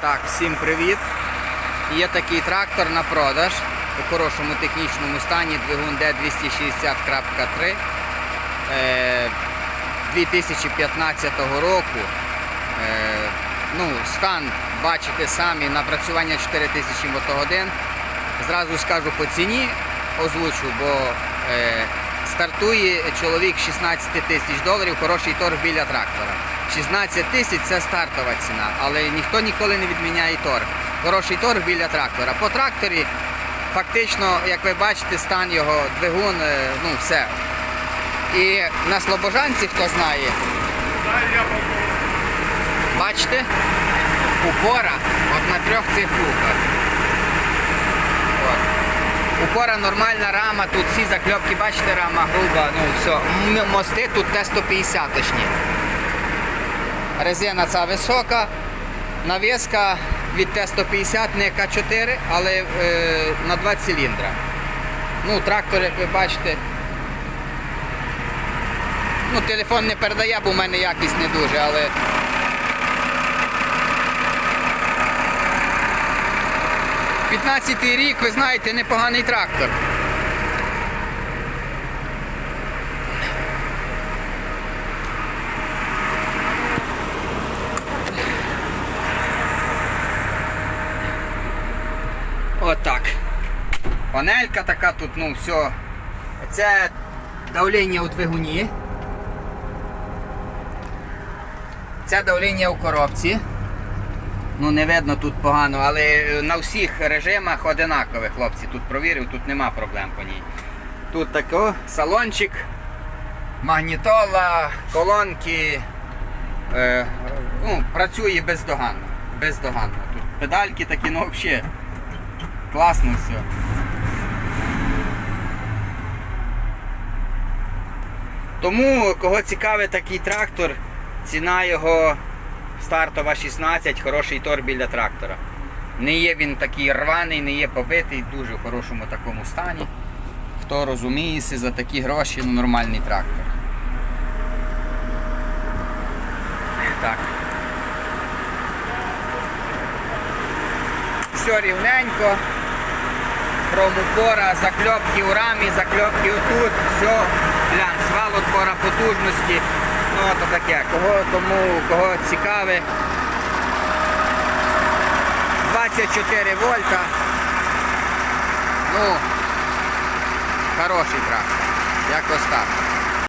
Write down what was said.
Так, всім привіт. Є такий трактор на продаж у хорошому технічному стані двигун D260.3 е, 2015 року. Е, ну, стан бачите самі, напрацювання 4000 мотогодин. Зразу скажу по ціні, озвучу, бо е, стартує чоловік 16 тисяч доларів, хороший торг біля трактора. 16 тисяч це стартова ціна, але ніхто ніколи не відміняє торг. Хороший торг біля трактора. По тракторі фактично, як ви бачите, стан його, двигун, е, ну все. І на Слобожанці, хто знає, бачите, упора от на трьох цих руках. Упора нормальна рама, тут всі закльопки, бачите, рама груба, ну все. Мости тут Т-150 точні. Резина ця висока, навіска від Т-150 не К4, але е, на 2 циліндра. Ну, трактор, як ви бачите. Ну, телефон не передає, бо в мене якість не дуже, але. П'ятнадцятий рік, ви знаєте, непоганий трактор. Отак. Панелька така тут, ну все. Це давлення у двигуні. Це давлення у коробці. Ну не видно тут погано, але на всіх режимах одинакові, хлопці. Тут провірив, тут нема проблем по ній. Тут тако, салончик, магнітола, колонки. Е, ну, працює бездоганно. Бездоганно. Тут педальки такі, ну взагалі. Класно все. Тому, кого цікавить такий трактор, ціна його стартова 16, хороший тор біля трактора. Не є він такий рваний, не є побитий, дуже в хорошому такому стані. Хто розуміється, за такі гроші ну, нормальний трактор. Так. Все рівненько. Промупора, закльопки у рамі, закльопки отут, все, глянь, свал отбора потужності. Ну, то таке. Кого, тому, кого цікаве. 24 вольта. Ну, хороший трактор. Якось так.